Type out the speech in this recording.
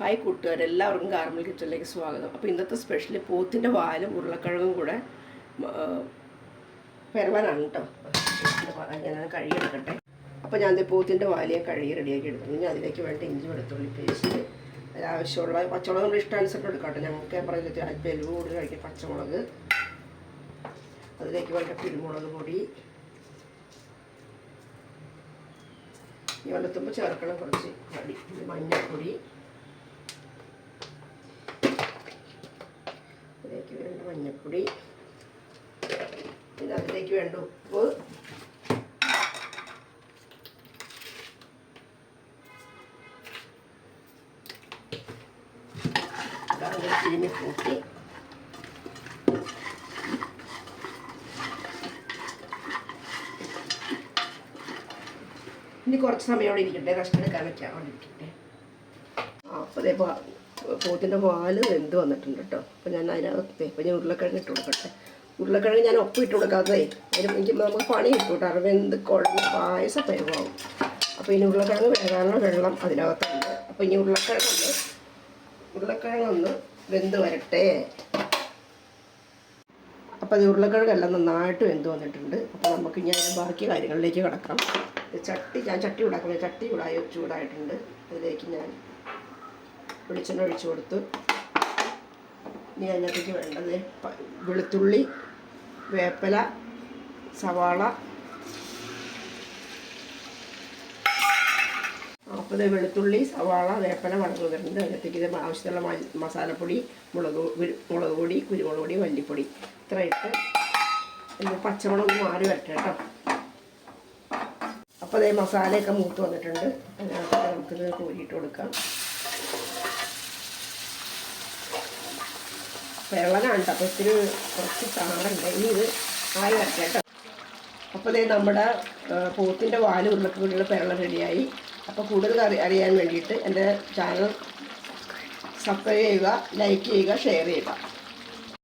Hi കൂട്ടുകാരെല്ലാവർക്കും Carmel കിച്ചണിലേക്ക് സ്വാഗതം. അപ്പോൾ ഇന്നത്തെ സ്പെഷ്യൽ പോത്തിന്റെ വാലും ഉരുളക്കിഴങ്ങും കൂടെ പെരവാനാണ് കേട്ടോ ഞാൻ കഴുകിയെടുക്കട്ടെ. അപ്പോൾ ഞാൻ പോത്തിന്റെ വാലിയെ കഴുകി റെഡിയാക്കി എടുത്തു ഇനി അതിലേക്ക് വേണ്ട ഇഞ്ചി വെളുത്തുള്ളി പേസ്റ്റ് അതിലാവശ്യമുള്ള പച്ചമുളക് നമ്മൾ ഇഷ്ടാനുസരണം എടുക്കട്ടെ ഞങ്ങൾക്ക് ഞാൻ പറയുന്നത് അല്പം എരിവ് കൂടുതൽ പച്ചമുളക്. അതിലേക്ക് വേണ്ട കുരുമുളക് പൊടി. ഈ വെള്ളത്തുമ്പോൾ ചേർക്കണം കുറച്ച് പൊടി മഞ്ഞൾപ്പൊടി അതിലേക്ക് വേണ്ട മഞ്ഞൾപ്പൊടി പിന്നെ അതിലേക്ക് വേണ്ട ഉപ്പ്. ചീനി കൂട്ടി. ഇനി കുറച്ച് സമയം അവിടെ ഇരിക്കട്ടെ. റെസ്റ്റ് എടുക്കാൻ വെക്കാൻ അവിടെ ഇരിക്കട്ടെ. അപ്പോൾ അതേ പോത്തിന്റെ പാൽ വെന്ത് വന്നിട്ടുണ്ട് കേട്ടോ അപ്പോൾ ഞാൻ അതിനകത്ത് ഇപ്പോൾ ഞാൻ ഉരുളക്കിഴങ്ങ് ഇട്ട് കൊടുക്കട്ടെ. ഉരുളക്കിഴങ്ങ് ഞാൻ ഒപ്പം ഇട്ട് കൊടുക്കാതെ അതിന് എനിക്ക് നമുക്ക് പണി കിട്ടും കേട്ടോ വെന്ത് കുഴഞ്ഞ് പായസ പരിവാകും അപ്പോൾ ഇനി ഉരുളക്കിഴങ്ങ് വേകാനുള്ള വെള്ളം അതിനകത്തുണ്ട്. അപ്പോൾ ഇനി ഉരുളക്കിഴങ്ങൊന്ന് ഉരുളക്കിഴങ്ങൊന്ന് വെന്ത് വരട്ടെ. അപ്പോൾ അത് ഉരുളക്കിഴങ്ങെല്ലാം നന്നായിട്ട് വെന്ത് വന്നിട്ടുണ്ട്. അപ്പോൾ നമുക്ക് ഇനി ബാക്കി കാര്യങ്ങളിലേക്ക് കിടക്കാം. ചട്ടി ഞാൻ ചട്ടി ഉണ്ടാക്കുന്നത് ചട്ടി ചൂടായി ചൂടായിട്ടുണ്ട്. അതിലേക്ക് ഞാൻ വെളിച്ചെണ്ണ ഒഴിച്ചു കൊടുത്തു. ഇനി അതിനകത്തേക്ക് വേണ്ടത് വെളുത്തുള്ളി വേപ്പില സവാള. അപ്പോൾ വെളുത്തുള്ളി സവാള വേപ്പില മുളക് വരുന്നുണ്ട് അതിനകത്തേക്ക് ഇത് ആവശ്യത്തിലുള്ള മസാലപ്പൊടി മുളക് മുളക് പൊടി കുരുമുളക് പൊടി മല്ലിപ്പൊടി. ഇത്ര ഇട്ട് പച്ചമുളക് മാറി വരട്ടെ കേട്ടോ. അപ്പോൾ അതേ മസാലയൊക്കെ മൂത്ത് വന്നിട്ടുണ്ട്. അതിനകത്ത് നമുക്കിത് കോരിയിട്ട് കൊടുക്കാം. വെള്ളനാണ് അപ്പോൾ ഇത്തിരി കുറച്ച് ചാറുണ്ട്. ഇനി ഇത് ആയി വരട്ടെ അപ്പോൾ ദേ നമ്മുടെ പോത്തിന്റെ വാൽ ഉരുളക്കുള്ളിയുള്ള പെരള റെഡിയായി. അപ്പോൾ കൂടുതൽ അറി അറിയാൻ വേണ്ടിയിട്ട് എന്റെ ചാനൽ സബ്സ്ക്രൈബ് ചെയ്യുക ലൈക്ക് ചെയ്യുക ഷെയർ ചെയ്യുക.